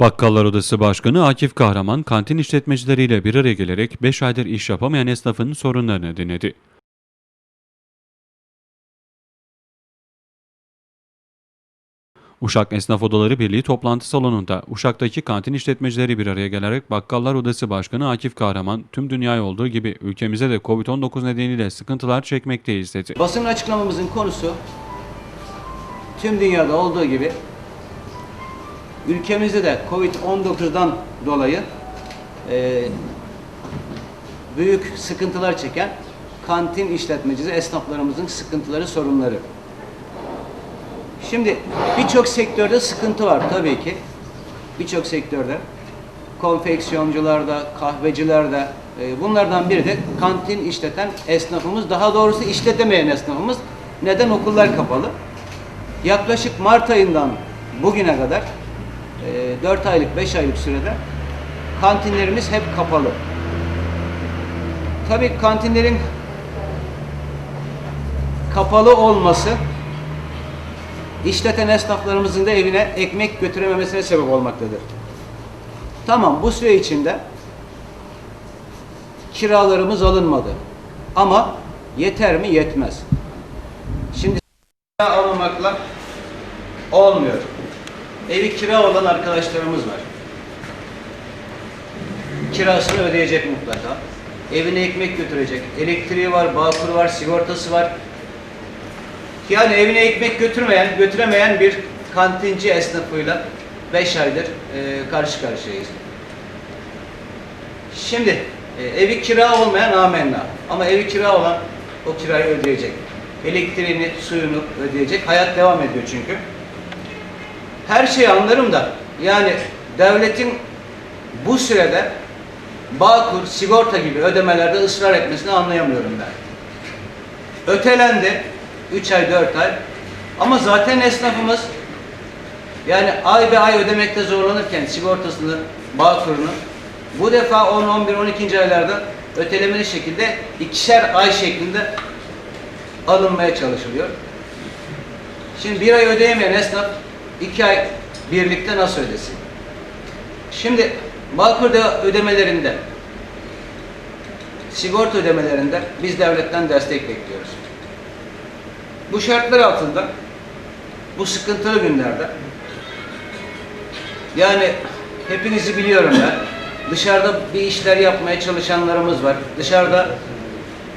Bakkallar Odası Başkanı Akif Kahraman, kantin işletmecileriyle bir araya gelerek 5 aydır iş yapamayan esnafın sorunlarını dinledi. Uşak Esnaf Odaları Birliği toplantı salonunda Uşak'taki kantin işletmecileri bir araya gelerek Bakkallar Odası Başkanı Akif Kahraman, tüm dünyaya olduğu gibi ülkemize de Covid-19 nedeniyle sıkıntılar çekmekteyiz dedi. Basın açıklamamızın konusu tüm dünyada olduğu gibi ülkemizde de Covid-19'dan dolayı e, büyük sıkıntılar çeken kantin işletmecisi esnaflarımızın sıkıntıları, sorunları. Şimdi birçok sektörde sıkıntı var tabii ki. Birçok sektörde. Konfeksiyoncularda, kahvecilerde. e, bunlardan biri de kantin işleten esnafımız. Daha doğrusu işletemeyen esnafımız. Neden? Okullar kapalı. Yaklaşık Mart ayından bugüne kadar e, 4 aylık, 5 aylık sürede kantinlerimiz hep kapalı. Tabii kantinlerin kapalı olması işleten esnaflarımızın da evine ekmek götürememesine sebep olmaktadır. Tamam bu süre içinde kiralarımız alınmadı. Ama yeter mi? Yetmez. Şimdi kira almamakla olmuyor. Evi kira olan arkadaşlarımız var. Kirasını ödeyecek mutlaka. Evine ekmek götürecek. Elektriği var, bağkur var, sigortası var. Yani evine ekmek götürmeyen, götüremeyen bir kantinci esnafıyla 5 aydır e, karşı karşıyayız. Şimdi e, evi kira olmayan amenna. Ama evi kira olan o kirayı ödeyecek. Elektriğini, suyunu ödeyecek. Hayat devam ediyor çünkü. Her şeyi anlarım da yani devletin bu sürede Bağkur, sigorta gibi ödemelerde ısrar etmesini anlayamıyorum ben. Ötelendi. 3 ay, 4 ay. Ama zaten esnafımız yani ay be ay ödemekte zorlanırken sigortasını, bağkurunu bu defa 10, 11, 12. aylarda ötelemeli şekilde ikişer ay şeklinde alınmaya çalışılıyor. Şimdi bir ay ödeyemeyen esnaf iki ay birlikte nasıl ödesin? Şimdi Bağkur da ödemelerinde sigorta ödemelerinde biz devletten destek bekliyoruz. Bu şartlar altında bu sıkıntılı günlerde yani hepinizi biliyorum ben. Dışarıda bir işler yapmaya çalışanlarımız var. Dışarıda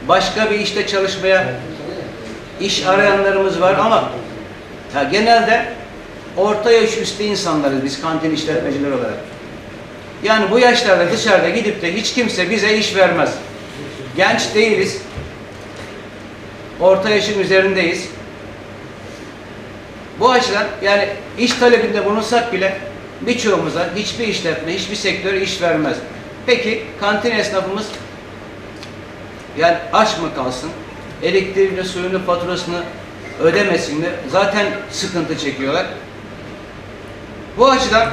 başka bir işte çalışmaya iş arayanlarımız var ama ya genelde orta yaş üstü insanlarız biz kantin işletmecileri olarak. Yani bu yaşlarda dışarıda gidip de hiç kimse bize iş vermez. Genç değiliz. Orta yaşın üzerindeyiz. Bu açıdan yani iş talebinde bulunsak bile birçoğumuza hiçbir işletme, hiçbir sektör iş vermez. Peki kantin esnafımız yani aç mı kalsın? Elektriğini, suyunu, faturasını ödemesin mi? Zaten sıkıntı çekiyorlar. Bu açıdan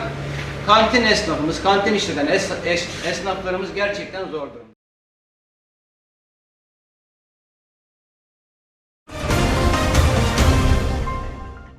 kantin esnafımız, kantin işleten es- es- esnaflarımız gerçekten zor durumda.